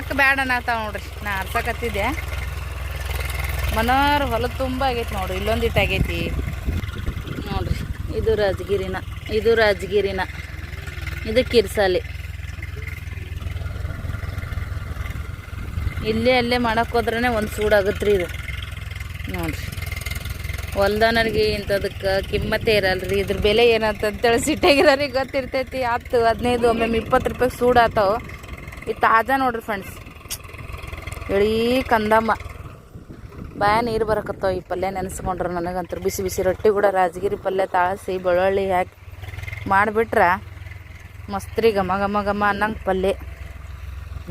ನಾಲ್ಕು ಬ್ಯಾಡ ಅನ್ನತ್ತಾವ ನೋಡ್ರಿ. ನಾ ಅರ್ಸಕತ್ತಿದ್ದೆ ಮನೋರ್ ಹೊಲ ತುಂಬ ಆಗೈತಿ ನೋಡ್ರಿ. ಇಲ್ಲೊಂದು ಆಗೈತಿ. ನೋಡ್ರಿ, ಇದು ರಾಜಗಿರಿನ ಇದು ರಾಜಗಿರಿನ. ಇದು ಕಿರ್ಸಾಲಿ. ಇಲ್ಲೇ ಅಲ್ಲೇ ಮಾಡಕ್ಕೆ ಹೋದ್ರೇ ಒಂದು ಸೂಡಾಗತ್ರಿ ಇದು. ನೋಡ್ರಿ. ಹೊಲ್ದನರಿಗೆ ಇಂಥದಕ್ಕೆ ಕಿಮ್ಮತ್ತೇ ಇರಲ್ರಿ. ಇದ್ರ ಬೆಲೆ ಏನಂತಂತೇಳಿ ಸಿಟ್ಟಾಗಿರೋರಿಗೆ ಗೊತ್ತಿರ್ತೈತಿ. ಹತ್ತು, ಹದಿನೈದು ಒಮ್ಮೆ ಇಪ್ಪತ್ತು ರೂಪಾಯಿ ಸೂಡಾತಾವ ಇದು ತಾಜಾ ನೋಡ್ರಿ ಫ್ರೆಂಡ್ಸ್ ಇಳೀ ಕಂದಮ್ಮ. ಬಾಯ ನೀರು ಬರಕತ್ತಾವ ಈ ಪಲ್ಯ ನೆನೆಸ್ಕೊಂಡ್ರೆ ನನಗಂತೂ ಬಿಸಿ ಬಿಸಿ ರೊಟ್ಟಿ ಕೂಡ ರಾಜಗಿರಿ ಪಲ್ಯ, ತಾಳಸಿ, ಬೆಳ್ಳುಳ್ಳಿ ಹಾಕಿ ಮಾಡಿಬಿಟ್ರೆ ಮಸ್ತ್ರಿ ಘಮ ಘಮ ಘಮ ಅನ್ನಂಗೆ ಪಲ್ಯ.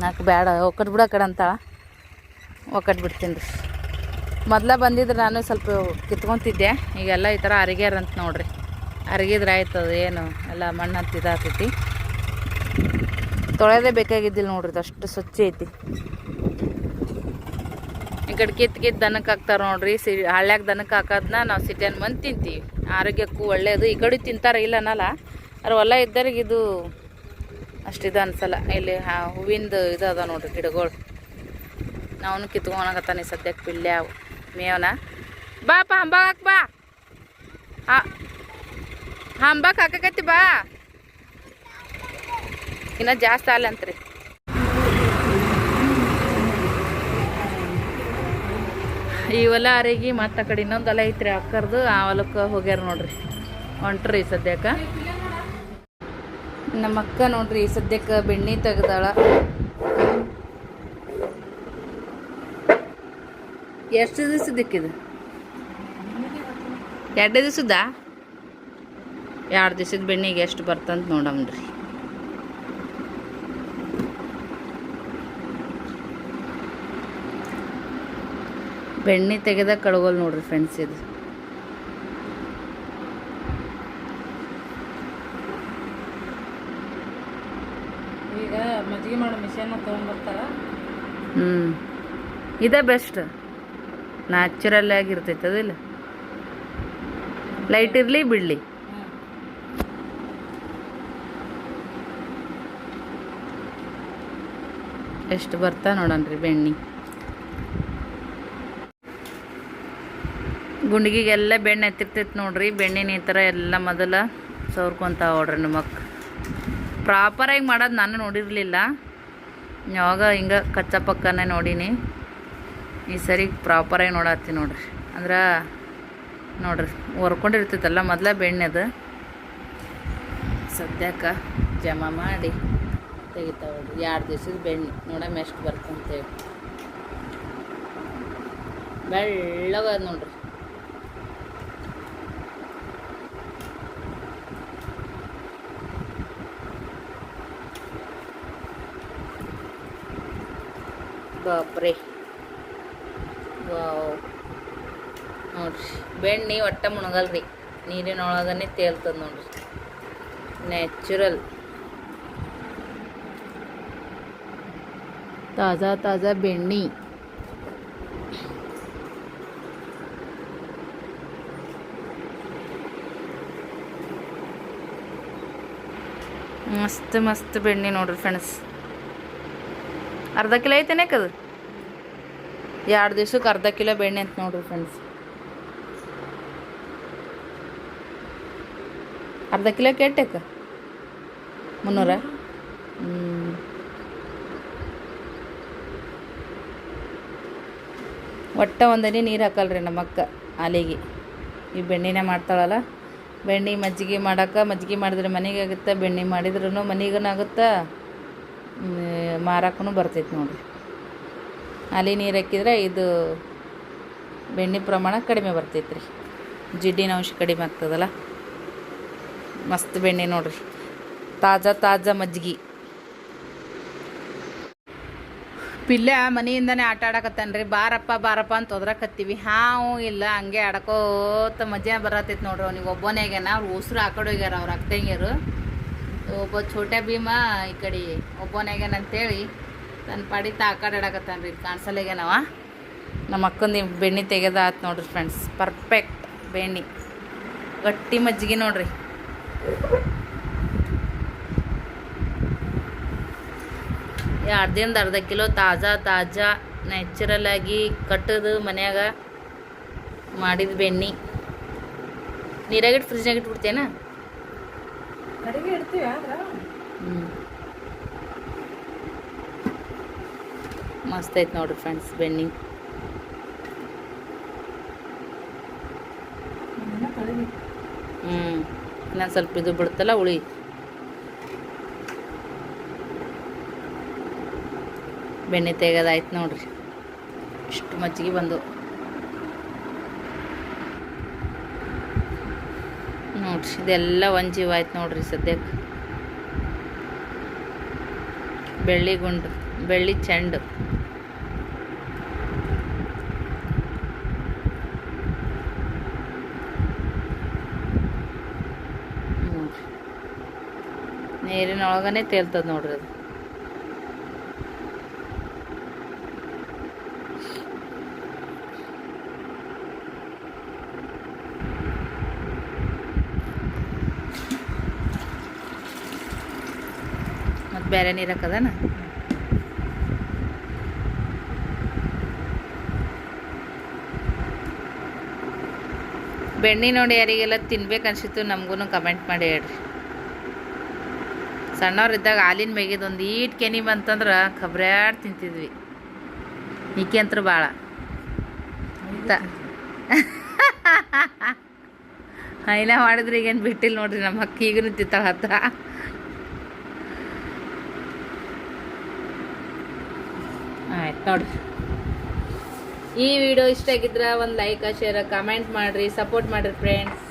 ನಾಲ್ಕು ಬೇಡ ಒಕ್ಕಟ್ ಬಿಡ ಕಡೆ ಅಂತಾಳ ಒಕ್ಕಟ್ ಬಿಡ್ತೀನಿ ರೀ. ಮೊದ್ಲ ಬಂದಿದ್ರೆ ನಾನು ಸ್ವಲ್ಪ ಕಿತ್ಕೊತಿದ್ದೆ. ಈಗೆಲ್ಲ ಈ ಥರ ಅರಿಗ್ಯಾರಂತ ನೋಡ್ರಿ. ಅರಿಗಿದ್ರೆ ಆಯ್ತದ ಏನು? ಎಲ್ಲ ಮಣ್ಣು ಇದಾಗ್ತೈತಿ. ತೊಳೆದೇ ಬೇಕಾಗಿದ್ದಿಲ್ಲ ನೋಡ್ರಿ ಅಷ್ಟು ಸ್ವಚ್ಛ ಐತಿ. ಈ ಕಡೆ ಕಿತ್ ಕಿತ್ ದನಕ್ಕೆ ಹಾಕ್ತಾರೆ ನೋಡ್ರಿ, ಸಿ ಹಳ್ಳ್ಯಾಗ ದನಕ್ಕೆ ಹಾಕೋದನ್ನ ನಾವು ಸಿಟಿಯನ್ನು ಮಂದಿ ತಿಂತೀವಿ. ಆರೋಗ್ಯಕ್ಕೂ ಒಳ್ಳೆಯದು ಈ ಕಡೆ ತಿಂತಾರೆ ಇಲ್ಲ ಅನ್ನಲ್ಲ ಅದ್ರ ಹೊಲ ಇದ್ದರಿಗೆ ಇದು ಅಷ್ಟಿದು ಅನ್ಸಲ್ಲ. ಇಲ್ಲಿ ಹಾ ಹೂವಿಂದು ಇದು ಅದ ನೋಡ್ರಿ ಗಿಡಗಳು. ನಾವು ಕಿತ್ಕೊಳಕತ್ತಾನೆ ಸದ್ಯಕ್ಕೆ ಪಿಲ್ಲೆ ಅವು, ಮೇವನ. ಹಂಬಾಗ ಹಾಕ್ ಬಾ. ಹಂಬಾಕ್ ಹಾಕಕತ್ತಿ ಬಾ. ಇನ್ನ ಜಾಸ್ತಿ ಅಲ್ಲಂತ್ರಿ ಈ ಹೊಲ ಅರಿಗಿ ಮತ್ತೆ ಆ ಕಡೆ ಇನ್ನೊಂದು ಹೊಲ ಐತ್ರಿ ಅಕ್ಕರ್ದು, ಆ ಹೊಲಕ್ಕೆ ಹೋಗ್ಯಾರ ನೋಡ್ರಿ. ಹೊಂಟ್ರಿ ಸದ್ಯಕ್ಕ. ನಮ್ಮ ಅಕ್ಕ ನೋಡ್ರಿ ಸದ್ಯಕ್ಕ ಬೆಣ್ಣೆ ತೆಗ್ದಾಳ. ಎಷ್ಟು ದಿವಸದಕ್ಕಿದು ಎರಡು ದಿವಸದ ಎರಡು ದಿವಸದ ಬೆಣ್ಣೆಗೆ ಎಷ್ಟು ಬರ್ತಂತ ನೋಡಮ್ರಿ. ಬೆಣ್ಣೆ ತೆಗೆದ ಕಳಗೋಲ್ ನೋಡ್ರಿ ಫ್ರೆಂಡ್ಸ್ ಇದು. ಈಗ ಮಜ್ಜಿಗೆ ಮಾಡೋ ಮಿಷನ್ ತೊಗೊಂಡ್ಬರ್ತಾರ? ಹ್ಞೂ ಇದೇ ಬೆಸ್ಟ್ ನ್ಯಾಚುರಲ್ ಆಗಿರ್ತೈತೆ ಅದಿಲ್ಲ ಲೈಟ್ ಇರಲಿ ಬಿಡಲಿ. ಎಷ್ಟು ಬರ್ತಾ ರೀ ಬೆಣ್ಣೆ? ಗುಂಡಿಗೆಲ್ಲ ಬೆಣ್ಣೆ ಎತ್ತಿರ್ತೈತೆ ನೋಡ್ರಿ. ಬೆಣ್ಣಿನ ಈ ಥರ ಎಲ್ಲ ಮೊದಲ ಸವ್ರ್ಕೊಂತ ನೋಡ್ರಿ ನಮಕ್ ಪ್ರಾಪರಾಗಿ ಮಾಡೋದು ನಾನು ನೋಡಿರಲಿಲ್ಲ. ಯಾವಾಗ ಹಿಂಗೆ ಕಚ್ಚಾ ಪಕ್ಕನೇ ನೋಡೀನಿ. ಈ ಸರಿ ಪ್ರಾಪರಾಗಿ ನೋಡತ್ತಿ ನೋಡ್ರಿ. ಅಂದ್ರೆ ನೋಡ್ರಿ, ಹೊರ್ಕೊಂಡಿರ್ತೈತಲ್ಲ ಮೊದಲ ಬೆಣ್ಣೆ ಅದು ಸದ್ಯಕ್ಕೆ ಜಮಾ ಮಾಡಿ ತೆಗಿತಾವ ಎರಡು ದಿವ್ಸದ ಬೆಣ್ಣೆ. ನೋಡಮ್ಮ ಎಷ್ಟು ಬರ್ತಂತೇಳಿ. ಬೆಳ್ಳಗದು ನೋಡ್ರಿ. ಬಾಪ್ರೆ. ವಾವ್. ನೋಡ್ರಿ, ಬೆಣ್ಣೆ ಒಟ್ಟ ಮುಣಗಲ್ರಿ. ನೀರಿನೊಳಗನೆ ತೇಲ್ತದೆ ನೋಡ್ರಿ. ನ್ಯಾಚುರಲ್ ತಾಜಾ ತಾಜಾ ಬೆಣ್ಣೆ. ಮಸ್ತ್ ಮಸ್ತ್ ಬೆಣ್ಣೆ ನೋಡ್ರಿ ಫ್ರೆಂಡ್ಸ್ ಅರ್ಧ ಕಿಲೋ ಐತೇನೇಕದು ಎರಡು ದಿವ್ಸಕ್ಕೆ ಅರ್ಧ ಕಿಲೋ ಬೆಣ್ಣೆ ಅಂತ ನೋಡ್ರಿ ಫ್ರೆಂಡ್ಸ್ ಅರ್ಧ ಕಿಲೋ ಕೆಟ್ಟಕ್ಕ? ಮುನ್ನೂರ? ಒಟ್ಟ ಒಂದನೇ ನೀರು ಹಾಕಲ್ರಿ ನಮ್ಮ ಅಕ್ಕ ಹಾಲಿಗೆ. ಈ ಬೆಣ್ಣೆನೇ ಮಾಡ್ತಾಳಲ್ಲ. ಬೆಣ್ಣೆ ಮಜ್ಜಿಗೆ ಮಾಡಕ್ಕೆ ಮಜ್ಜಿಗೆ ಮಾಡಿದ್ರೆ ಮನೆಗೆ ಆಗುತ್ತೆ? ಬೆಣ್ಣೆ ಮಾಡಿದ್ರೂ ಮನೆಗೂ ಆಗುತ್ತೆ? ಮಾರಕ್ಕೂ ಬರ್ತೈತೆ ನೋಡ್ರಿ. ಹಾಲಿ ನೀರು ಹಾಕಿದ್ರೆ ಇದು ಬೆಣ್ಣೆ ಪ್ರಮಾಣ ಕಡಿಮೆ ಬರ್ತೈತೆ ರೀ ಜಿಡ್ಡಿನ ಅಂಶ ಕಡಿಮೆ ಆಗ್ತದಲ್ಲ? ಮಸ್ತ್ ಬೆಣ್ಣೆ ನೋಡ್ರಿ. ತಾಜಾ ತಾಜಾ ಮಜ್ಜಿಗೆ ಪಿಲ್ಲೆ ಮನೆಯಿಂದನೇ ಆಟ ಆಡಕತ್ತಾನ ರೀ ಬಾರಪ್ಪ ಬಾರಪ್ಪ ಅಂತ ಒದ್ರಕತ್ತೀವಿ. ಹಾವು ಇಲ್ಲ, ಹಂಗೆ ಆಡ್ಕೋತ ಮಜಾ ಬರತ್ತೈತೆ ನೋಡ್ರಿ ಅವ್ನಿಗೆ. ಒಬ್ಬನೇಗೇನ ಅವ್ರು ಉಸಿರು ಆ ಹೋಗ್ಯಾರ ಅವ್ರ ಅಕ್ಕಂಗ್ಯರು ಒಬ್ಬ ಛೋಟೆ ಭೀಮ ಈ ಕಡೆ ಒಬ್ಬನೇಗೇನ ಅಂತೇಳಿ ತನ್ನ ಪಾಡಿ ತಾಕಾಡಾಡಕತ್ತಾನ ರೀ ಕಾಣಿಸಲ್ಲೇಗೇನವ? ನಮ್ಮ ಅಕ್ಕಂದು ಬೆಣ್ಣೆ ತೆಗೆದ ಆತು ನೋಡ್ರಿ ಫ್ರೆಂಡ್ಸ್ ಪರ್ಫೆಕ್ಟ್ ಬೆಣ್ಣೆ. ಗಟ್ಟಿ ಮಜ್ಜಿಗೆ ನೋಡ್ರಿ. ಎರಡು ದಿನದ ಅರ್ಧ ಕಿಲೋ ತಾಜಾ ತಾಜಾ ನ್ಯಾಚುರಲ್ ಆಗಿ ಕಟ್ಟದು ಮನ್ಯಾಗ ಮಾಡಿದ ಬೆಣ್ಣೆ. ನೀರಾಗಿಟ್ಟು ಫ್ರಿಜ್ನಾಗ ಇಟ್ಬಿಡ್ತೇನ ಕಡೆಗೆ ಇಡ್ತೀವಿ ಆದ್ರೆ? ಹ್ಞೂ ಮಸ್ತ್ ಐತೆ ನೋಡ್ರಿ ಫ್ರೆಂಡ್ಸ್ ಬೆಣ್ಣೆ. ಹ್ಞೂ ಇನ್ನೊಂದು ಸ್ವಲ್ಪ ಇದು ಬಿಡುತ್ತಲ್ಲ ಉಳಿ ಬೆಣ್ಣೆ ತೆಗೆದಾಯ್ತು ನೋಡ್ರಿ. ಇಷ್ಟು ಮಜ್ಜಿಗೆ ಬಂದು. ನೋಡ್ರಿ, ಇದೆಲ್ಲ ಒಂದು ಜೀವ ಆಯ್ತು ನೋಡ್ರಿ ಸದ್ಯಕ್ಕೆ ಬೆಳ್ಳಿ ಗುಂಡು, ಬೆಳ್ಳಿ ಚೆಂಡು ನೋಡ್ರಿ ನೀರಿನೊಳಗನೆ ತೇಲ್ತದ ನೋಡ್ರಿ ಅದು. ಮತ್ತು ಬೇರೆ ನೀರು ಹಾಕದನ? ಬೆಣ್ಣೆ ನೋಡಿ ಯಾರಿಗೆಲ್ಲ ತಿನ್ಬೇಕು ಅನ್ಸಿತ್ತು ನಮಗೂ ಕಮೆಂಟ್ ಮಾಡಿ ಹೇಳ್ರಿ. ಸಣ್ಣವ್ರಿದ್ದಾಗ ಹಾಲಿನ ಮೇಗಿದ ಒಂದು ಈಟ್ ಕೆನಿ ಬಂತಂದ್ರೆ ಖಬ್ರ್ಯಾಡ್ ತಿಂತಿದ್ವಿ. ಈಕೆ ಅಂತೂ ಭಾಳ ಇಲ್ಲ ಮಾಡಿದ್ರೆ ಈಗೇನು ಬಿಟ್ಟಿಲ್ಲ ನೋಡ್ರಿ ನಮ್ಮ ಅಕ್ಕ ಈಗ ತಿಂತಾಳ ಹತ್ತ. ಆಯ್ತು ನೋಡ್ರಿ. ಈ ವಿಡಿಯೋ ಇಷ್ಟ ಆಗಿದ್ರೆ ಒಂದು ಲೈಕ್, ಶೇರ್, ಕಮೆಂಟ್ ಮಾಡಿರಿ, ಸಪೋರ್ಟ್ ಮಾಡಿರಿ ಫ್ರೆಂಡ್ಸ್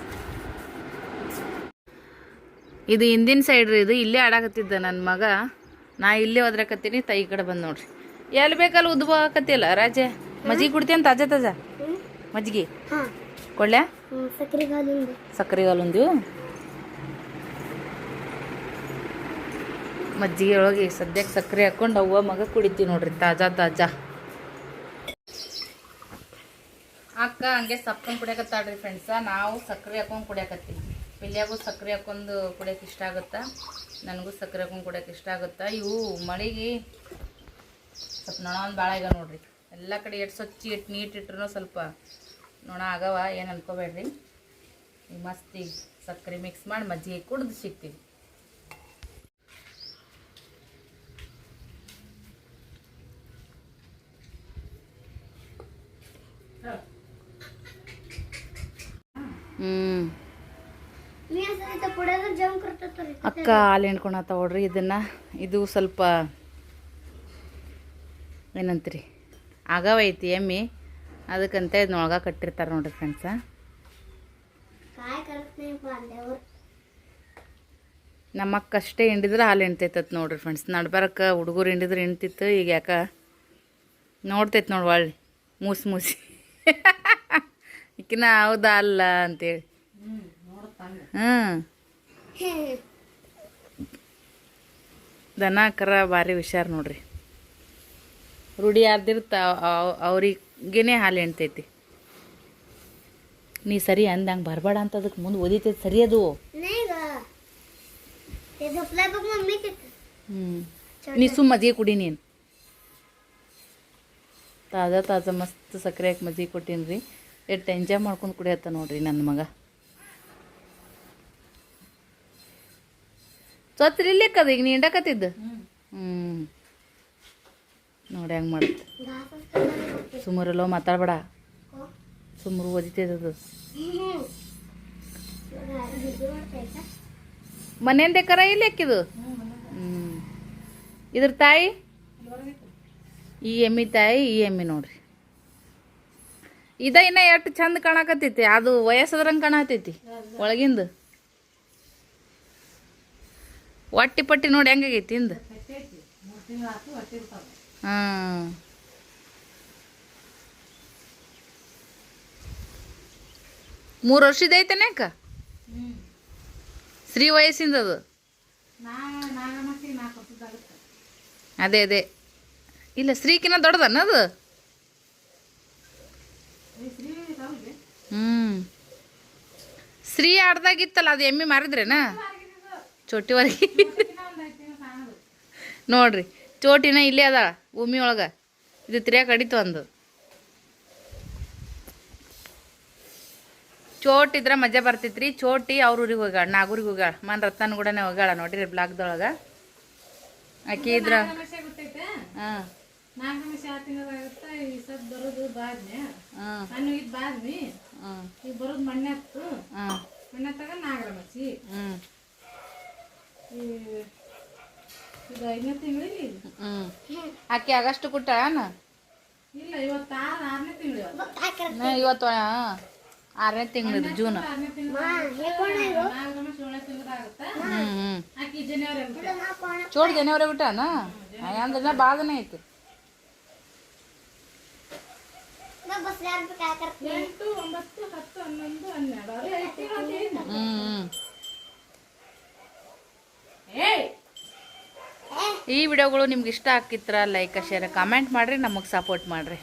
ಇದು ಹಿಂದಿನ ಸೈಡ್ ರೀ ಇದು ಇಲ್ಲೇ ಆಡಾಕತ್ತಿದ್ದ ನನ್ನ ಮಗ. ನಾ ಇಲ್ಲೇ ಒದ್ರಕತ್ತೀನಿ ತೈ ಕಡೆ ಬಂದು ನೋಡ್ರಿ. ಎಲ್ಲಿ ಬೇಕಲ್ಲಿ ಉದ್ಬ ಹಾಕತ್ತಿಲ್ಲ ರಾಜೆ? ಮಜ್ಜಿಗೆ ಕುಡ್ತೀನಿ ತಾಜಾ ತಾಜಾ? ಮಜ್ಜಿಗೆ? ಕೊಳ್ಳೆ? ಸಕ್ಕರೆ ಹಾಲೊಂದು ಮಜ್ಜಿಗೆ ಒಳಗೆ ಸದ್ಯಕ್ಕೆ ಸಕ್ಕರೆ ಹಾಕೊಂಡು ಅವ್ವ ಮಗ ಕುಡಿತೀವಿ ನೋಡ್ರಿ ತಾಜಾ ತಾಜಾ. ಅಕ್ಕ ಹಂಗೆ ಸಪ್ಪನ್ ಕುಡಿಯಕತ್ತಾಳ್ರಿ ಫ್ರೆಂಡ್ಸ ನಾವು ಸಕ್ಕರೆ ಹಾಕೊಂಡು ಕುಡಿಯಕತ್ತೀವಿ. ಪಿಲ್ಯಾಗೂ ಸಕ್ಕರೆ ಹಾಕೊಂಡು ಕುಡಿಯೋಕೆ ಇಷ್ಟ ಆಗುತ್ತಾ? ನನಗೂ ಸಕ್ಕರೆ ಹಾಕೊಂಡು ಕುಡಿಯೋಕೆ ಇಷ್ಟ ಆಗುತ್ತಾ? ಇವು ಮಳೆಗೆ ಸ್ವಲ್ಪ ನೊಣ ಒಂದು ಭಾಳ ಈಗ ನೋಡ್ರಿ. ಎಲ್ಲ ಕಡೆ ಎಷ್ಟು ಸ್ವಚ್ಛ ಇಟ್ಟು ನೀಟ್ ಇಟ್ರು ಸ್ವಲ್ಪ ನೊಣ ಆಗವ, ಏನು ಅನ್ಕೋಬೇಡ್ರಿ. ಈಗ ಮಸ್ತಿ ಸಕ್ಕರೆ ಮಿಕ್ಸ್ ಮಾಡಿ ಮಜ್ಜಿಗೆ ಕುಡ್ದು ಸಿಗ್ತೀವಿ. ಹ್ಞೂ ಅಕ್ಕ ಹಾಲು ಹಿಂಡ್ಕೊಳತ್ತ ನೋಡ್ರಿ ಇದನ್ನು ಇದು ಸ್ವಲ್ಪ ಏನಂತೀರಿ? ಆಗವೈತಿ ಎಮ್ಮಿ. ಅದಕ್ಕಂತ ಇದನ್ನೊಳಗ ಕಟ್ಟಿರ್ತಾರೆ ನೋಡ್ರಿ ಫ್ರೆಂಡ್ಸ ನಮ್ಮಕ್ಕ ಅಷ್ಟೇ ಹಿಂಡಿದ್ರೆ ಹಾಲು ಹಿಂಡ್ತೈತತ್ ನೋಡ್ರಿ ಫ್ರೆಂಡ್ಸ್ ನಡ್ಬಾರಕ್ಕ ಹುಡುಗರು ಹಿಂಡಿದ್ರೆ ಹಿಂಡ್ತಿತ್ತು ಈಗ ಯಾಕ? ನೋಡ್ತೈತೆ ನೋಡಿ ಒಳ್ಳೆ. ಮೂಸಿ ಮೂಸಿ. ಇಕ್ಕಿನ ಹೌದಾ ಅಲ್ಲ ಅಂತೇಳಿ. ಹ್ಞೂ ದನ ಕರ ಭಾರಿ ಹುಷಾರು ನೋಡ್ರಿ ರೂಢಿ ಆದಿರ್ತ ಅವ್ರಿಗೇನೆ ಹಾಲು ಎಣ್ತೈತಿ ನೀ ಸರಿ ಅಂದಂಗೆ ಬರಬೇಡ ಅಂತ ಅದಕ್ಕೆ ಮುಂದೆ ಓದಿತೈತಿ ಸರಿ ಅದು ಹ್ಞೂ ನೀ ಸುಮ್ಮ ಮಜ್ಜಿಗೆ ಕುಡಿ ನೀನು ತಾಜಾ ತಾಜಾ ಮಸ್ತ್ ಸಕ್ಕರೆ ಹಾಕಿ ಮಜ್ಜಿಗೆ ಕೊಟ್ಟೀನಿ ರೀ ಎಷ್ಟು ಎಂಜಾಯ್ ಮಾಡ್ಕೊಂಡು ಕುಡಿಯತ್ತ ನೋಡ್ರಿ ನನ್ನ ಮಗ ತೊತ್ರ ಇಲ್ಲಿಕ್ಕದ ಈಗ ನೀಂಡಕತ್ತಿದ್ದ ಹ್ಞೂ ನೋಡಿ ಹೆಂಗೆ ಮಾಡುತ್ತೆ ಸುಮಾರೆಲ್ಲೋ ಮಾತಾಡಬೇಡ. ಸುಮಾರು ಓದಿತೈತದು ಮನೆಯಿಂದ ಕರ ಇಲ್ಲಿ ಹಾಕಿದು ಹ್ಞೂ ಇದ್ರ ತಾಯಿ? ಈ ಎಮ್ಮಿ ತಾಯಿ, ಈ ಎಮ್ಮಿ ನೋಡ್ರಿ. ಇದ ಇನ್ನ ಎಷ್ಟು ಚಂದ ಕಾಣಕತ್ತೈತಿ. ಅದು ವಯಸ್ಸದ್ರಂಗ ಕಾಣತೈತಿ ಒಳಗಿಂದ. ಹೊಟ್ಟಿ ಪಟ್ಟಿ ನೋಡಿ ಹೆಂಗಾಗೈತಿ ಹಿಂದ ಹಾಂ. ಮೂರು ವರ್ಷದ ಐತೇನೆ ಅಕ್ಕ ಸ್ತ್ರೀ ವಯಸ್ಸಿಂದ ಅದು? ಅದೇ ಅದೇ. ಇಲ್ಲ ಸ್ತ್ರೀಕಿನ ದೊಡ್ಡದನ್ನ ಅದು? ಹ್ಞೂ ಸ್ತ್ರೀ ಆಡ್ದಾಗಿತ್ತಲ್ಲ ಅದು ಎಮ್ಮಿ ಮಾರಿದ್ರೇನ? ಚೊಟ್ಟಿವರೆಗೆ ನೋಡ್ರಿ ಚೋಟಿನ ಇಲ್ಲೇ ಅದ ಭೂಮಿ ಒಳಗೆ ಇದು ತಿರ್ಯಾ ಅಡಿತು ಒಂದು ಚೋಟ್ ಇದ್ರೆ ಮಜಾ ಬರ್ತಿತ್ರಿ. ಚೋಟಿ ಅವ್ರ ಊರಿಗೆ ಹೋಗ್ಯಾಳ ನಾಗೂರಿಗೆ ಹೋಗ್ಯಾಳ ಮನ್ ರತ್ನ ಕೂಡನೇ ಹೋಗ್ಯಾಳ ನೋಡಿರಿ ಬ್ಲಾಕ್ದೊಳಗೆ. ಆಕಿ ಇದ್ರ ಹಾಂ. ನಾಲ್ಕು ಆರು ತಿಂಗಳಾಗುತ್ತಾ ಈ ಸದ್ ಬರೋದು ಬಾದ್ನೆ. ಹಾಂ. ನಾನು ಇದು ಬಾದ್ನಿ. ಹಾಂ. ಈಗ ಬರೋದು ಮಣ್ಣೆ ಹತ್ತು ಹಾಂ. ಮಣ್ಣೆ ತಗ ನಾಗರ ಮಚ್ಚಿ ಹ್ಞೂ ಈ ಇದು ಐದನೇ ತಿಂಗಳಿಗೆ ಹ್ಞೂ ಆಕಿ ಆಗಸ್ಟ್ ಕುಟ್ಟಾನ ಇಲ್ಲ ಇವತ್ತು ಆರು ಆರನೇ ತಿಂಗಳು ಇವತ್ತು. ಇವತ್ತು ಆರನೇ ತಿಂಗಳು ಜೂನ್ ಚೋಡ್ ಹ್ಞೂ ಹ್ಞೂ ಜನವರಿ ಬಿಟ್ಟಾನ ಹ್ಮ್ ದಿನ ಭಾಳ ದಿನ ಐತಿ. मैं ಈ ವಿಡಿಯೋಗಳು ನಿಮ್ಗೆ ಇಷ್ಟ ಆಗ್ತಿತ್ತರ ಲೈಕ್ ಶೇರ್ ಕಮೆಂಟ್ ಮಾಡಿರಿ ನಮಗೆ ಸಪೋರ್ಟ್ ಮಾಡಿರಿ.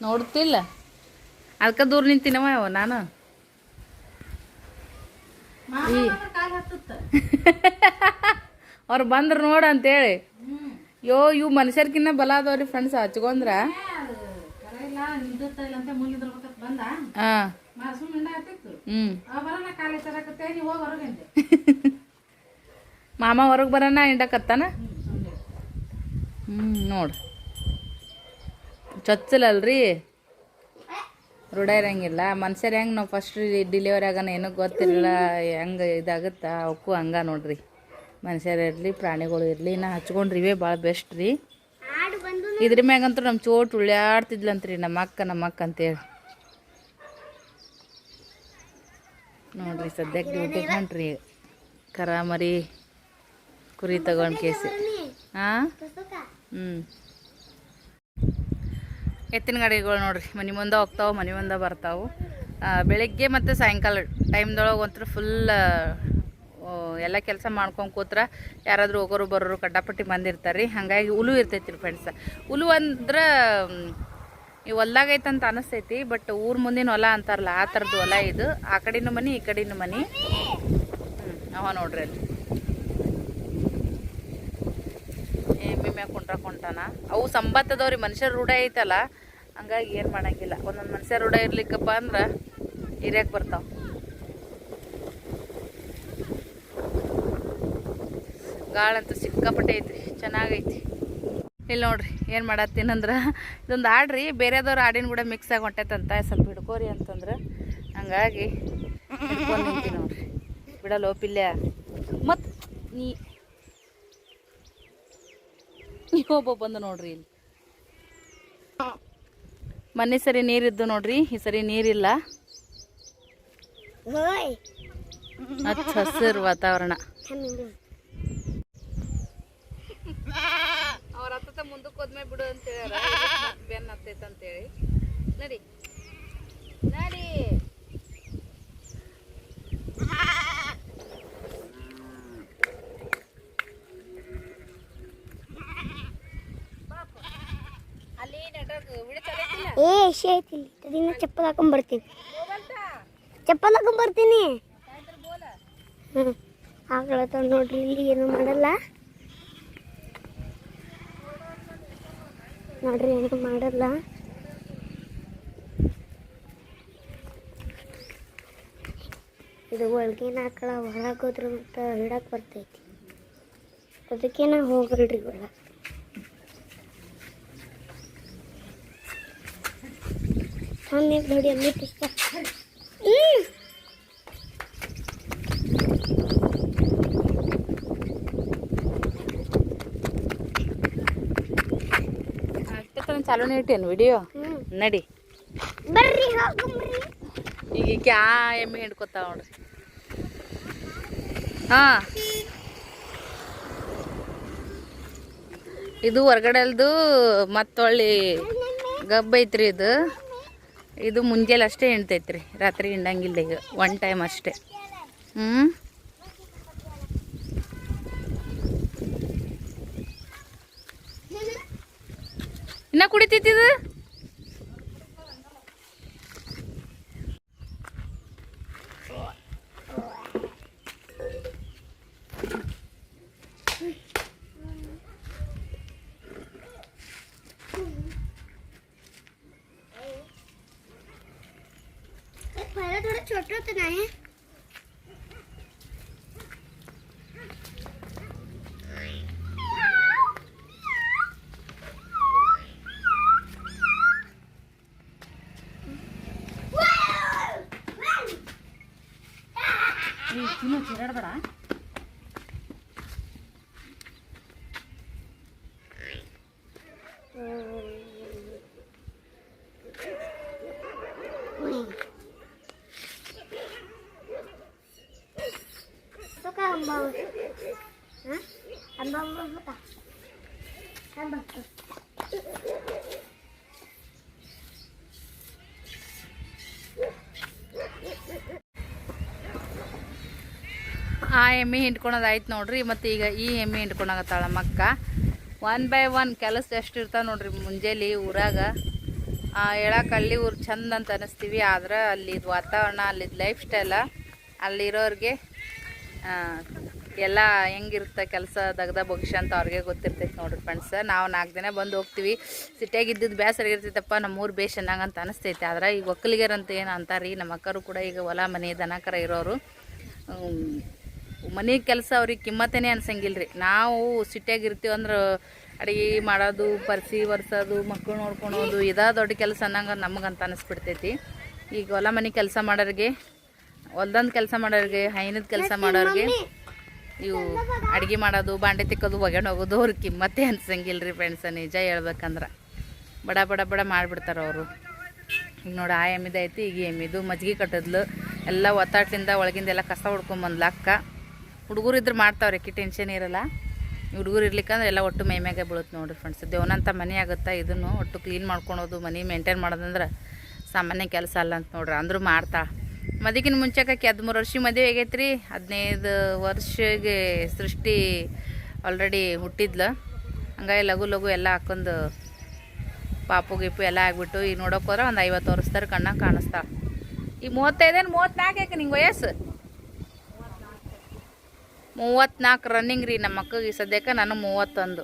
ನೋಡ್ತಿಲ್ಲ. ಅದಕ್ಕೆ ದೂರ ನಿಂತಿನವ ನಾನು. ಅವ್ರು ಬಂದ್ರು ನೋಡು ಅಂತೇಳಿ. ಯೋ ಇವು ಮನುಷ್ಯರ್ಕಿನ್ನ ಬಲ ಅದಾವ್ರಿ ಫ್ರೆಂಡ್ಸ್ ಹಚ್ಕೊಂಡ್ರ ಹಾಂ. ಮಾಮ ಹೊರಗೆ ಬರೋಣ ಹಿಂಡಕತ್ತಾನ ಹ್ಞೂ ನೋಡು. ಚೊಚ್ಚಲಲ್ರಿ? ರೂಢ ಇರಂಗಿಲ್ಲ. ಮನುಷ್ಯರು ಹೆಂಗೆ ನಾವು ಫಸ್ಟ್ ಡಿಲಿವರಿ ಆಗೋಣ ಏನೂ ಗೊತ್ತಿರಲಿಲ್ಲ ಹೆಂಗೆ ಇದಾಗುತ್ತಾ ಅವಕ್ಕೂ ಹಂಗೆ ನೋಡ್ರಿ. ಮನುಷ್ಯರು ಇರಲಿ ಪ್ರಾಣಿಗಳು ಇರಲಿ ಇನ್ನು ಇವೇ ಭಾಳ ಬೆಸ್ಟ್ ರೀ. ಇದ್ರ ಮ್ಯಾಗಂತೂ ನಮ್ಮ ಚೋಟ್ ಉಳ್ಳಾಡ್ತಿದ್ಲಂತ್ರಿ ನಮ್ಮ ಅಕ್ಕ ನಮ್ಮ ಅಕ್ಕ ಅಂತೇಳಿ. ನೋಡ್ರಿ, ಸದ್ಯಕ್ಕೆ ಡ್ಯೂಟಿ ಹೊಂಟ್ರಿ. ಕರ ಮರಿ ಕುರಿ ತಗೊಂಡು ಕೇಸಿ. ಹಾಂ? ಹ್ಞೂ ಎತ್ತಿನ ಗಾಡಿಗಳು ನೋಡ್ರಿ, ಮನೆ ಮುಂದೆ ಹೋಗ್ತಾವೆ, ಮನೆ ಮುಂದೆ ಬರ್ತಾವೆ. ಬೆಳಗ್ಗೆ ಮತ್ತು ಸಾಯಂಕಾಲ ಟೈಮ್ದೊಳಗೆ ಒಂಥರ ಫುಲ್ ಎಲ್ಲ ಕೆಲಸ ಮಾಡ್ಕೊಂಡು ಕೂತ್ರ ಯಾರಾದರೂ ಹೋಗೋರು ಬರೋರು ಕಡ್ಡಾಪಟ್ಟಿ ಬಂದಿರ್ತಾರೆ. ರೀ ಹಾಗಾಗಿ ಉಲು ಇರ್ತೈತಿ ರೀ ಫ್ರೆಂಡ್ಸ್ ಉಲು ಅಂದ್ರೆ ಹೊಲ್ದಾಗ ಐತಂತ ಅನಿಸ್ತೈತಿ ಬಟ್ ಊರ ಮುಂದಿನ ಹೊಲ ಅಂತಾರಲ್ಲ, ಆ ಥರದ್ದು ಹೊಲ ಇದು. ಆ ಕಡಿನ ಮನೆ, ಈ ಕಡಿನ ಮನೆ. ಹ್ಞೂ ಅವ ನೋಡ್ರಿ ಅಲ್ಲಿ. ಎಮ್ಮೆ ಕುಂಟ್ರ ಕುಂಟಾನ. ಅವು ಸಂಬತ್ತದವ್ರಿ, ಮನುಷ್ಯರ ರೂಢ ಐತಲ್ಲ, ಹಂಗಾಗಿ ಏನು ಮಾಡಂಗಿಲ್ಲ. ಒಂದೊಂದು ಮನುಷ್ಯರ ರೂಢ ಇರ್ಲಿಕ್ಕಪ್ಪ ಅಂದ್ರೆ ಹಿರಿಯಕ್ಕೆ ಬರ್ತಾವೆ. ಗಾಳಂತೂ ಸಿಕ್ಕಾಪಟ್ಟೆ ಐತ್ರಿ, ಚೆನ್ನಾಗೈತಿ. ಇಲ್ಲಿ ನೋಡ್ರಿ ಏನು ಮಾಡತ್ತೀನಂದ್ರೆ ಇದೊಂದು ಆಡ್ರಿ ಬೇರೆದವ್ರು ಆಡಿನ ಕೂಡ ಮಿಕ್ಸ್ ಆಗಿ ಹೊಂಟೈತಂತ ಸ್ವಲ್ಪ ಹಿಡ್ಕೋರಿ ಅಂತಂದ್ರೆ ಹಂಗಾಗಿ ನಿಂತೀನಿ ನೋಡ್ರಿ. ಬಿಡಲ್ಲ ಪಿಲ್ಯ? ಮತ್ತು ನೀ ಒಬ್ಬ ಬಂದು ನೋಡ್ರಿ ಇಲ್ಲಿ. ಮೊನ್ನೆ ಸರಿ ನೀರಿದ್ದು ನೋಡ್ರಿ ಈ ಸರಿ ನೀರಿಲ್ಲ ಹಚ್ಚ ಹಸಿರು ವಾತಾವರಣ ಅವ್ರ ಹತ್ತ ಮುಂದಕ್ಕೆ ಹೋದ್ಮೇಲೆ ಬಿಡು ಅಂತ ಹೇಳ್ಯಾರ. ಬೆನ್ ಹತ್ತೈತೆ ಅಂತೇಳಿ ನಡಿ. ನಡಿ. ಏ ಶೇತಿ ತಡಿನ ಚಪ್ಪಲ್ ಹಾಕೊಂಡ್ ಬರ್ತೀನಿ. ಚಪ್ಪಲ್ ಹಾಕೊಂಡ್ ಬರ್ತೀನಿ. ಹ್ಞೂ ಆಗ್ಲತ್ತ ನೋಡ್ರಿ ಇಲ್ಲಿ ಏನು ಮಾಡಲ್ಲ. ನೋಡ್ರಿ, ಏನು ಮಾಡಲ್ಲ. ಇದು ಒಳಗೆ ಹಾಕಳ ಒಳಗೆ ಹೋದ್ರೆ ಮತ್ತು ಹಿಡಕ್ಕೆ ಬರ್ತೈತಿ. ಅದಕ್ಕೆ ನಾ ಹೋಗಲ್ರಿ ಒಳಗೆ. ಹಂಗೆ ನೋಡಿ ಅಲ್ಲಿ ಪುಸ್ತಕ ಚಾಲೂನೇ ಇಟ್ಟೇನು ವಿಡಿಯೋ ನಡಿ. ಈಗ ಕ್ಯಾ ಎಮ್ಮೆ ಹಿಡ್ಕೊತಾವ ನೋಡ್ರಿ. ಹಾ. ಇದು ಹೊರಗಡೆಲ್ದು ಮತ್ತೊಳ್ಳಿ ಗಬ್ಬ ಐತ್ರಿ ಇದು. ಇದು ಮುಂಜಾನೆ ಅಷ್ಟೇ ಹಿಂಡ್ತೈತ್ರಿ ರಾತ್ರಿ ಹಿಂಡಂಗಿಲ್ಲ ಈಗ ಒನ್ ಟೈಮ್ ಅಷ್ಟೇ. ಹ್ಞೂ என்ன குடித்தீத்து இது छोटा तो नहीं है ಇನ್ನು ತಿರುಗಬೇಡಾ ಎಮ್ಮೆ ಹಿಂಡ್ಕೊಳೋದು ಆಯ್ತು ನೋಡ್ರಿ, ಮತ್ತು ಈಗ ಈ ಎಮ್ಮೆ ಹಿಂಡ್ಕೊಳಕತ್ತಾಳ ಮಕ್ಕ. ಒನ್ ಬೈ ಒನ್ ಕೆಲಸ ಎಷ್ಟು ಇರ್ತಾವೆ ನೋಡ್ರಿ ಮುಂಜಾನೆ ಊರಾಗ. ಹೇಳಕ್ಕೆ ಅಲ್ಲಿ ಊರು ಚಂದ ಅಂತ ಅನಿಸ್ತೀವಿ, ಆದ್ರೆ ಅಲ್ಲಿದು ವಾತಾವರಣ ಅಲ್ಲಿದ್ದು ಲೈಫ್ ಸ್ಟೈಲ ಅಲ್ಲಿರೋರಿಗೆ ಎಲ್ಲ ಹೆಂಗಿರುತ್ತೆ ಕೆಲಸ ದಗ್ದ ಭವಿಷ್ಯ ಅಂತ ಅವ್ರಿಗೆ ಗೊತ್ತಿರ್ತೈತೆ ನೋಡ್ರಿ ಫ್ರೆಂಡ್ಸ್ ನಾವು ನಾಲ್ಕು ದಿನ ಬಂದು ಹೋಗ್ತೀವಿ. ಸಿಟಿಯಾಗಿ ಇದ್ದಿದ್ದು ಇರ್ತೈತಪ್ಪ, ನಮ್ಮೂರು ಬೇಷ್ ಅನ್ನಂಗೆ ಅನಿಸ್ತೈತೆ. ಆದ್ರೆ ಈಗ ಒಕ್ಕಲಿಗರಂತ ಏನು ಅಂತಾರೆ ನಮ್ಮ ಅಕ್ಕರು ಕೂಡ ಈಗ ಹೊಲ, ಮನೆ ದನಕರ ಇರೋರು. ಮನೆ ಕೆಲಸ ಅವ್ರಿಗೆ ಕಿಮ್ಮತ್ತೇನೆ ಅನ್ಸಂಗಿಲ್ಲ ರೀ ನಾವು ಸಿಟಿಯಾಗಿ ಇರ್ತೀವಿ ಅಂದ್ರೆ ಅಡುಗೆ ಮಾಡೋದು ಪರ್ಸಿ ಒರೆಸೋದು ಮಕ್ಕಳು ನೋಡ್ಕೊಳೋದು ಇದಾ ದೊಡ್ಡ ಕೆಲಸ ಅನ್ನಂಗೆ ನಮಗಂತ ಅನಿಸ್ಬಿಡ್ತೈತಿ. ಈಗ ಹೊಲ ಮನೆ ಕೆಲಸ ಮಾಡೋರಿಗೆ ಹೊಲ್ದಂದು ಕೆಲಸ ಮಾಡೋರಿಗೆ ಹೈನದ ಕೆಲಸ ಮಾಡೋರಿಗೆ ಇವು ಅಡುಗೆ ಮಾಡೋದು ಬಾಂಡೆ ತಿಕ್ಕೋದು ಒಗ್ಯಾಣ ಹೋಗೋದು ಅವ್ರಿಗೆ ಕಿಮ್ಮತ್ತೇ ಅನ್ಸಂಗಿಲ್ಲ ರೀ ಫ್ರೆಂಡ್ಸ ನಿಜ ಹೇಳ್ಬೇಕಂದ್ರೆ. ಬಡ ಬಡ ಬಡ ಮಾಡಿಬಿಡ್ತಾರೆ ಅವರು. ಈಗ ನೋಡಿ ಆ ಎಮ್ಮಿದೈತಿ ಈಗ ಎಮ್ಮಿದು ಮಜ್ಗೆ ಕಟ್ಟದ್ಲು. ಎಲ್ಲ ಒತ್ತಾಟ್ಲಿಂದ ಒಳಗಿಂದ ಎಲ್ಲ ಕಸ ಹೊಡ್ಕೊಂಬಂದ್ಲ ಅಕ್ಕ. ಹುಡುಗರು ಇದ್ರೆ ಮಾಡ್ತಾವ್ರಿ ಅಕ್ಕಿ ಟೆನ್ಷನ್ ಇರಲ್ಲ. ಹುಡುಗರು ಇರ್ಲಿಕ್ಕಂದ್ರೆ ಎಲ್ಲ ಒಟ್ಟು ಮೈ ಮ್ಯಾಗೆ ಬೀಳುತ್ತೆ ನೋಡಿರಿ ಫ್ರೆಂಡ್ಸ್ ದೇವನಂತ ಮನೆ ಆಗುತ್ತಾ ಇದನ್ನು ಒಟ್ಟು ಕ್ಲೀನ್ ಮಾಡ್ಕೊಳೋದು, ಮನೆ ಮೇಂಟೈನ್ ಮಾಡೋದಂದ್ರೆ ಸಾಮಾನ್ಯ ಕೆಲಸ ಅಲ್ಲ ಅಂತ ನೋಡ್ರಿ, ಅಂದರೂ ಮಾಡ್ತಾ. ಮದುವೆಗಿನ ಮುಂಚೆಕಾಕಿ ಹದಿಮೂರು ವರ್ಷ ಮದುವೆ ಆಗೈತೆ ರೀ ಹದಿನೈದು ವರ್ಷಗೆ ಸೃಷ್ಟಿ ಆಲ್ರೆಡಿ ಹುಟ್ಟಿದ್ಲು. ಹಂಗಾಗಿ ಲಘು ಲಘು ಎಲ್ಲ ಹಾಕೊಂಡು ಪಾಪು ಗಿಪ್ಪು ಎಲ್ಲ ಆಗಿಬಿಟ್ಟು ಈಗ ನೋಡೋಕೆ ಹೋದ್ರೆ ಒಂದು ಐವತ್ತು ವರ್ಷದಾರ ಕಣ್ಣಾಗ ಕಾಣಿಸ್ತಾ. ಈಗ ಮೂವತ್ತೈದೇನು ಮೂವತ್ತ್ನಾಲ್ಕು ಯಾಕೆ ನಿಂಗೆ ವಯಸ್ಸು? ಮೂವತ್ತ್ನಾಲ್ಕು ರನ್ನಿಂಗ್ ರೀ ನಮ್ಮ ಮಕ್ಕಳಿಗೆ. ಸದ್ಯಕ್ಕೆ ನಾನು ಮೂವತ್ತೊಂದು.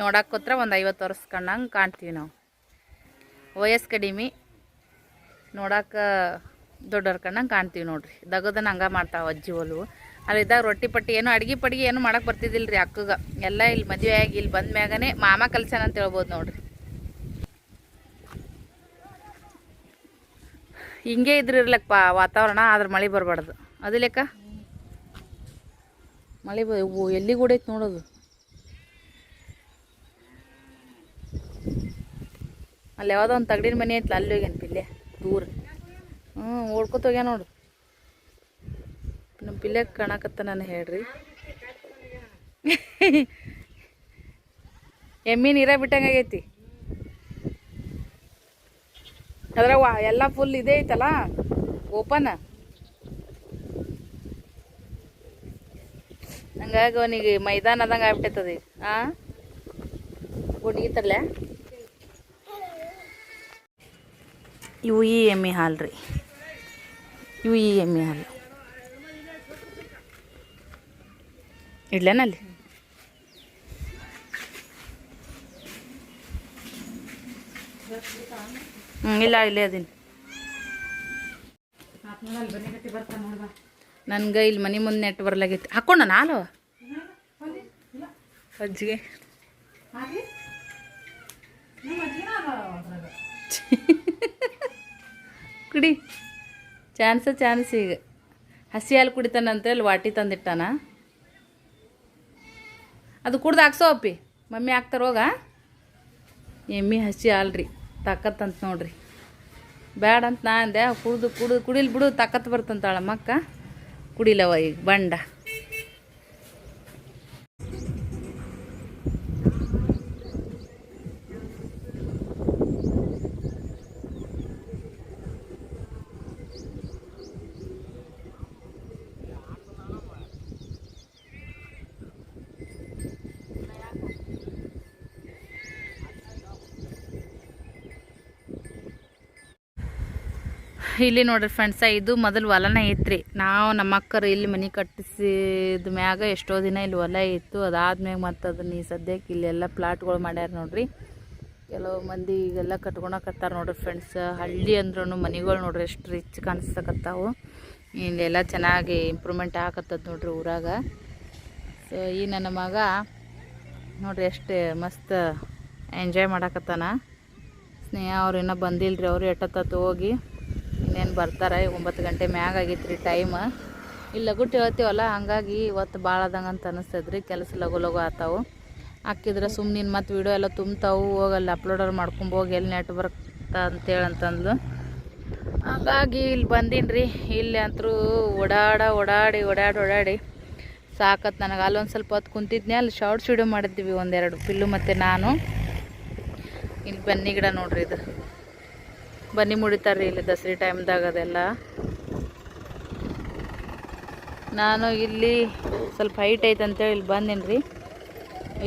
ನೋಡಕ್ಕೆ ಕೂತ್ರ ಒಂದು ಐವತ್ತು ವರ್ಷ ಕಂಡಂಗೆ ಕಾಣ್ತೀವಿ ನಾವು. ವಯಸ್ಸು ಕಡಿಮೆ. ನೋಡಕ್ಕೆ ದೊಡ್ಡವ್ರ ಕಂಡಂಗೆ ಕಾಣ್ತೀವಿ ನೋಡ್ರಿ. ದಗದನ್ನ ಹಂಗೆ ಮಾಡ್ತಾವೆ ಅಜ್ಜಿ ಒಲು ಅಲ್ಲಿದ್ದಾಗ ರೊಟ್ಟಿ ಪಟ್ಟಿ ಏನು ಅಡ್ಗೆ ಪಡ್ಗೆ ಏನು ಮಾಡಕ್ಕೆ ಬರ್ತಿದ್ದಿಲ್ಲ ರೀ ಅಕ್ಕಗೆ. ಎಲ್ಲ ಇಲ್ಲಿ ಮದುವೆ ಆಗಿ ಇಲ್ಲಿ ಬಂದ ಮ್ಯಾಗನೇ ಮಾಮ ಕಲ್ಸ್ಯಾನ ಅಂತ ಹೇಳ್ಬೋದು ನೋಡ್ರಿ. ಹಿಂಗೆ ಇದ್ರಿರ್ಲಕ್ಕಪ್ಪ ವಾತಾವರಣ, ಆದ್ರೆ ಮಳೆ ಬರಬಾರ್ದು. ಅದು ಮಳೆ ಎಲ್ಲಿ ಐತೆ ನೋಡೋದು? ಅಲ್ಲಿ ಯಾವುದೋ ಒಂದು ತಗಡಿನ ಮನೆ ಐತಲ್ಲ ಅಲ್ಲಿ ಹೋಗ್ಯಾನ ಪಿಲ್ಲೆ, ದೂರ. ಹ್ಞೂ ಓಡ್ಕೊತ ಹೋಗ್ಯಾನ ನೋಡು. ನಮ್ಮ ಪಿಲ್ಲೆ ಕಾಣಕತ್ತ ನಾನು ಹೇಳ್ರಿ. ಎಮ್ಮಿ ನೀರ ಬಿಟ್ಟಂಗಾಗೈತಿ ಅದ್ರ ಎಲ್ಲ ಫುಲ್ ಇದೇ ಐತಲ್ಲ ಓಪನ್ ಹಂಗಾಗಿ ಅವನಿಗೆ ಮೈದಾನ ಆದಂಗೆ ಆಗ್ಬಿಟ್ಟೈತದ ಈಗ. ಹಾಂ ಗುಂಡಿಗೆ ತರ್ಲೆ. ಇವು ಈ ಎಮ್ಮೆ ಹಾಲು ರೀ. ಇವು ಈ ಎಮ್ಮೆ ಹಾಲು. ಇಡ್ಲೇನಲ್ಲಿ ಹ್ಞೂ ಇಲ್ಲ ಇಲ್ಲೇ ಅದೀನಿ. ನನ್ಗೆ ಇಲ್ಲಿ ಮನೆ ಮುಂದೆ ನೆಟ್ ಬರ್ಲಾಗಿತ್ತು ಹಾಕೊಂಡ ನಾಲು? ಅಜ್ಜಿಗೆ. ಕುಡಿ. ಚಾನ್ಸ, ಚಾನ್ಸ್ ಈಗ. ಹಸಿ ಹಾಲು ಕುಡಿತಾನಂತ ಅಲ್ಲಿ ವಾಟಿ ತಂದಿಟ್ಟಾನ. ಅದು ಕುಡ್ದು ಹಾಕ್ಸೋ ಅಪ್ಪಿ. ಮಮ್ಮಿ ಹಾಕ್ತಾರ ಹೋಗ. ಎಮ್ಮಿ ಹಸಿ ಹಾಲು ರೀ ತಾಕತ್ತಂತ ನೋಡ್ರಿ. ಬ್ಯಾಡ ಅಂತ ನಾ ಅಂದೆ. ಕುಡ್ದು, ಕುಡಿದು, ಕುಡಿಲ್ ಬಿಡು ತಾಕತ್ತು ಬರ್ತಂತಾಳ ಮಕ್ಕ ಕುಡಿಲವ ಈಗ ಬಂಡ. ಇಲ್ಲಿ ನೋಡ್ರಿ ಫ್ರೆಂಡ್ಸ ಇದು ಮೊದಲು ಹೊಲನ ಐತ್ರಿ. ನಾವು ನಮ್ಮ ಅಕ್ಕರು ಇಲ್ಲಿ ಮನೆ ಕಟ್ಟಿಸಿದ ಮ್ಯಾಗ ಎಷ್ಟೋ ದಿನ ಇಲ್ಲಿ ಹೊಲ ಇತ್ತು. ಅದಾದ್ಮ್ಯಾಗ ಮತ್ತು ಅದನ್ನ ಈ ಸದ್ಯಕ್ಕೆ ಇಲ್ಲೆಲ್ಲ ಪ್ಲಾಟ್ಗಳು ಮಾಡ್ಯಾರ ನೋಡ್ರಿ. ಕೆಲವು ಮಂದಿ ಈಗೆಲ್ಲ ಕಟ್ಕೊಳಕತ್ತಾರ ನೋಡ್ರಿ ಫ್ರೆಂಡ್ಸ್ ಹಳ್ಳಿ ಅಂದ್ರೂ ಮನೆಗಳು ನೋಡ್ರಿ ಎಷ್ಟು ರಿಚ್ ಕಾಣಿಸ್ತಕತ್ತಾವು ಇಲ್ಲೆಲ್ಲ ಚೆನ್ನಾಗಿ ಇಂಪ್ರೂವ್ಮೆಂಟ್ ಆಗತ್ತದ ನೋಡ್ರಿ ಊರಾಗ. ಸೊ ಈ ನನ್ನ ಮಗ ನೋಡ್ರಿ ಎಷ್ಟು ಮಸ್ತ್ ಎಂಜಾಯ್ ಮಾಡಾಕತ್ತಾನ. ಸ್ನೇಹ ಅವ್ರು ಇನ್ನೂ ಬಂದಿಲ್ಲ ರೀ ಅವರು ಎಟ್ಟತ್ತ ಹೋಗಿ. ಇನ್ನೇನು ಬರ್ತಾರೆ? ಒಂಬತ್ತು ಗಂಟೆ ಮ್ಯಾಗ ಆಗೈತೆ ರೀ ಟೈಮ್ ಇಲ್ಲಿ ಲಗುಟ್ ಹೇಳ್ತೀವಲ್ಲ ಹಂಗಾಗಿ ಇವತ್ತು ಭಾಳ ಆದಂಗೆ ಅಂತ ಅನಿಸ್ತದ್ರಿ. ಕೆಲಸ ಲಗು ಲಗು ಆತಾವು. ಹಾಕಿದ್ರೆ ಸುಮ್ಮನೆ ಮತ್ತು ವೀಡಿಯೋ ಎಲ್ಲ ತುಂಬ್ತಾವು, ಹೋಗಲ್ಲ ಅಪ್ಲೋಡರ್ ಮಾಡ್ಕೊಂಬೋಗಿ ಎಲ್ಲಿ ನೆಟ್ ಬರ್ತಾ ಅಂತೇಳಿ ಅಂತಂದ್ಲು. ಹಾಗಾಗಿ ಇಲ್ಲಿ ಬಂದೀನಿ ರೀ. ಇಲ್ಲಿ ಅಂತರೂ ಓಡಾಡ, ಓಡಾಡಿ ಓಡಾಡಿ ಓಡಾಡಿ ಸಾಕತ್ ನನಗೆ. ಅಲ್ಲೊಂದು ಸ್ವಲ್ಪ ಹೊತ್ತು ಕುಂತಿದ್ನೆ ಅಲ್ಲಿ ಶಾರ್ಟ್ಸ್ ವಿಡಿಯೋ ಮಾಡಿದ್ವಿ ಒಂದೆರಡು. ಪಿಲ್ಲು ಮತ್ತು ನಾನು. ಇಲ್ಲಿ ಬನ್ನಿ ಗಿಡ ನೋಡಿರಿ ಇದು. ಬನ್ನಿ ಮುಡಿತಾರ್ರಿ ಇಲ್ಲಿ ದಸರಿ ಟೈಮ್ದಾಗ ಅದೆಲ್ಲ. ನಾನು ಇಲ್ಲಿ ಸ್ವಲ್ಪ ಹೈಟ್ ಐತೆ ಅಂತೇಳಿ ಇಲ್ಲಿ ಬಂದೀನಿ ರೀ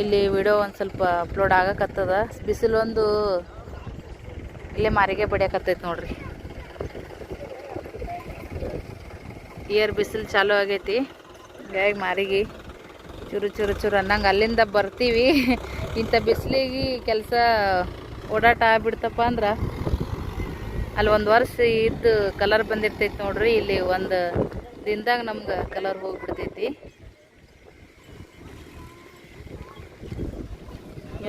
ಇಲ್ಲಿ ವಿಡಿಯೋ ಒಂದು ಸ್ವಲ್ಪ ಅಪ್ಲೋಡ್ ಆಗಕತ್ತದ. ಬಿಸಿಲೊಂದು ಇಲ್ಲೇ ಮಾರಿಗೆ ಬಡಿಯಕತ್ತೈತೆ ನೋಡ್ರಿ. ಇಯರ್ ಬಿಸಿಲು ಚಾಲೂ ಆಗೈತಿ. ಹಿಂಗಾಗಿ ಮಾರಿಗೆ ಚುರು ಚುರು ಚುರು ಅನ್ನಂಗೆ ಅಲ್ಲಿಂದ ಬರ್ತೀವಿ. ಇಂಥ ಬಿಸಿಲಿಗೆ ಕೆಲಸ ಓಡಾಟ ಆಗ್ಬಿಡ್ತಪ್ಪ ಅಂದ್ರೆ ಅಲ್ಲಿ ಒಂದು ವರ್ಷ ಇದ್ದು ಕಲರ್ ಬಂದಿರ್ತೈತಿ ನೋಡ್ರಿ, ಇಲ್ಲಿ ಒಂದು ದಿನದಾಗ ನಮ್ಗೆ ಕಲರ್ ಹೋಗ್ಬಿಡ್ತೈತಿ.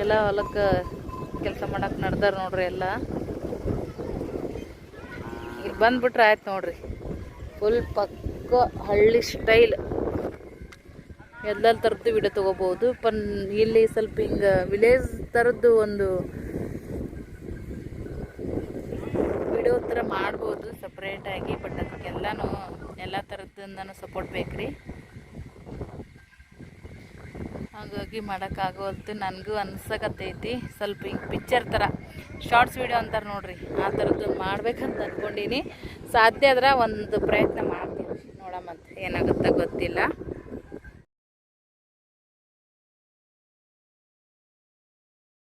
ಎಲ್ಲ ಹೊಲಕ್ಕೆ ಕೆಲಸ ಮಾಡಕ್ಕೆ ನಡ್ದಾರ ನೋಡ್ರಿ ಎಲ್ಲ. ಇಲ್ಲಿ ಬಂದ್ಬಿಟ್ರೆ ಆಯ್ತು ನೋಡ್ರಿ. ಫುಲ್ ಪಕ್ಕ ಹಳ್ಳಿ ಸ್ಟೈಲ್ ಎಲ್ಲ ಥರದ್ದು ವಿಡಿಯೋ ತೊಗೋಬೋದು, ಪನ್ ಇಲ್ಲಿ ಸ್ವಲ್ಪ ಹಿಂಗೆ ವಿಲೇಜ್ ಥರದ್ದು ಒಂದು ವಿಡಿಯೋ ಥರ ಮಾಡ್ಬೋದು ಸಪ್ರೇಟಾಗಿ ಬಟ್ ಅದಕ್ಕೆಲ್ಲನೂ ಎಲ್ಲ ಥರದಿಂದನೂ ಸಪೋರ್ಟ್ ಬೇಕ್ರಿ. ಹಾಗಾಗಿ ಮಾಡೋಕ್ಕಾಗೋದು ನನಗೂ ಅನ್ಸಕತ್ತೈತಿ. ಸ್ವಲ್ಪ ಹಿಂಗೆ ಪಿಕ್ಚರ್ ಥರ ಶಾರ್ಟ್ಸ್ ವಿಡಿಯೋ ಅಂತಾರೆ ನೋಡ್ರಿ. ಆ ಥರದ್ದು ಮಾಡ್ಬೇಕಂತ ಅಂದ್ಕೊಂಡೀನಿ ಸಾಧ್ಯ ಆದ್ರೆ ಒಂದು ಪ್ರಯತ್ನ ಮಾಡ್ತೀನಿ. ನೋಡಮ್ಮಂತ ಏನಾಗುತ್ತೋ ಗೊತ್ತಿಲ್ಲ.